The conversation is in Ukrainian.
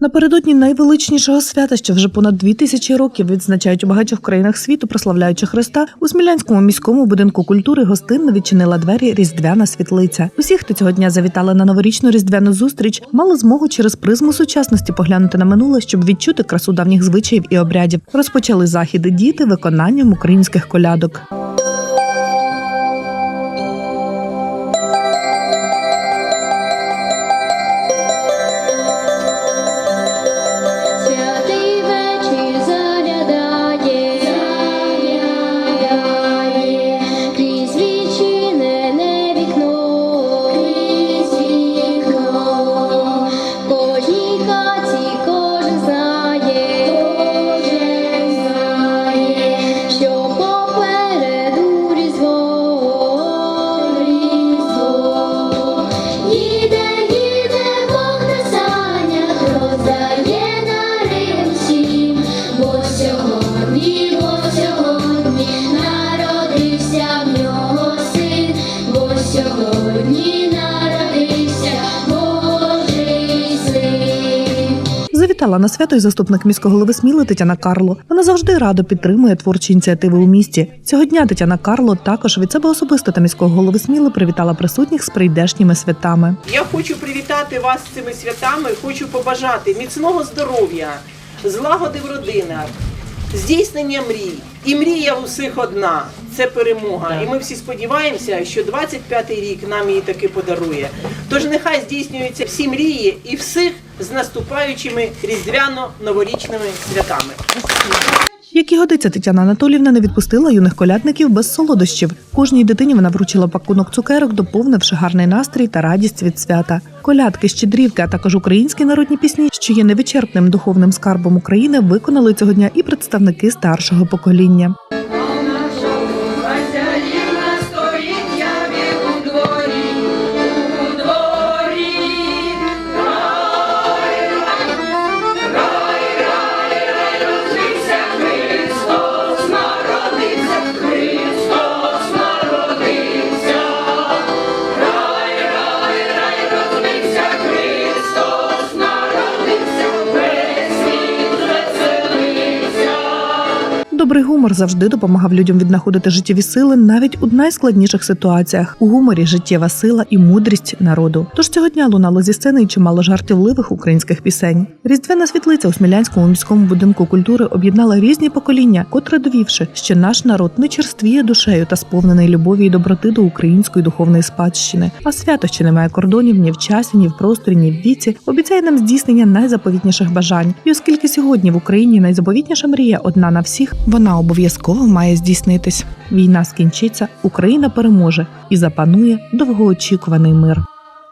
Напередодні найвеличнішого свята, що вже понад дві тисячі років відзначають у багатьох країнах світу, прославляючи Христа, у Смілянському міському будинку культури гостинно відчинила двері Різдвяна світлиця. Усі, хто цього дня завітали на новорічну різдвяну зустріч, мали змогу через призму сучасності поглянути на минуле, щоб відчути красу давніх звичаїв і обрядів. Розпочали західи діти виконанням українських колядок. Завітала на свято й заступник міського голови Сміли Тетяна Карло. Вона завжди радо підтримує творчі ініціативи у місті. Цього дня Тетяна Карло також від себе особисто та міського голови Сміли привітала присутніх з прийдешніми святами. Я хочу привітати вас з цими святами. Хочу побажати міцного здоров'я, злагоди в родинах, здійснення мрій. І мрія у всіх одна це перемога. І ми всі сподіваємося, що 25-й рік нам її таки подарує. Тож нехай здійснюються всі мрії і всіх з наступаючими різдвяно-новорічними святами. Як і годиться, Тетяна Анатолівна не відпустила юних колядників без солодощів. Кожній дитині вона вручила пакунок цукерок, доповнивши гарний настрій та радість від свята. Колядки, щедрівки, а також українські народні пісні, що є невичерпним духовним скарбом України, виконали цього дня і представники старшого покоління. Добрий гумор завжди допомагав людям віднаходити життєві сили навіть у найскладніших ситуаціях. У гуморі життєва сила і мудрість народу. Тож цього дня лунало зі сцени й чимало жартівливих українських пісень. Різдвяна світлиця у Смілянському міському будинку культури об'єднала різні покоління, котре довівши, що наш народ не черствіє душею та сповнений любові і доброти до української духовної спадщини. А свято, що не має кордонів ні в часі, ні в просторі, ні в віці, обіцяє нам здійснення найзаповітніших бажань. І оскільки сьогодні в Україні найзаповітніша мрія одна на всіх, вона обов'язково має здійснитись. Війна скінчиться, Україна переможе і запанує довгоочікуваний мир.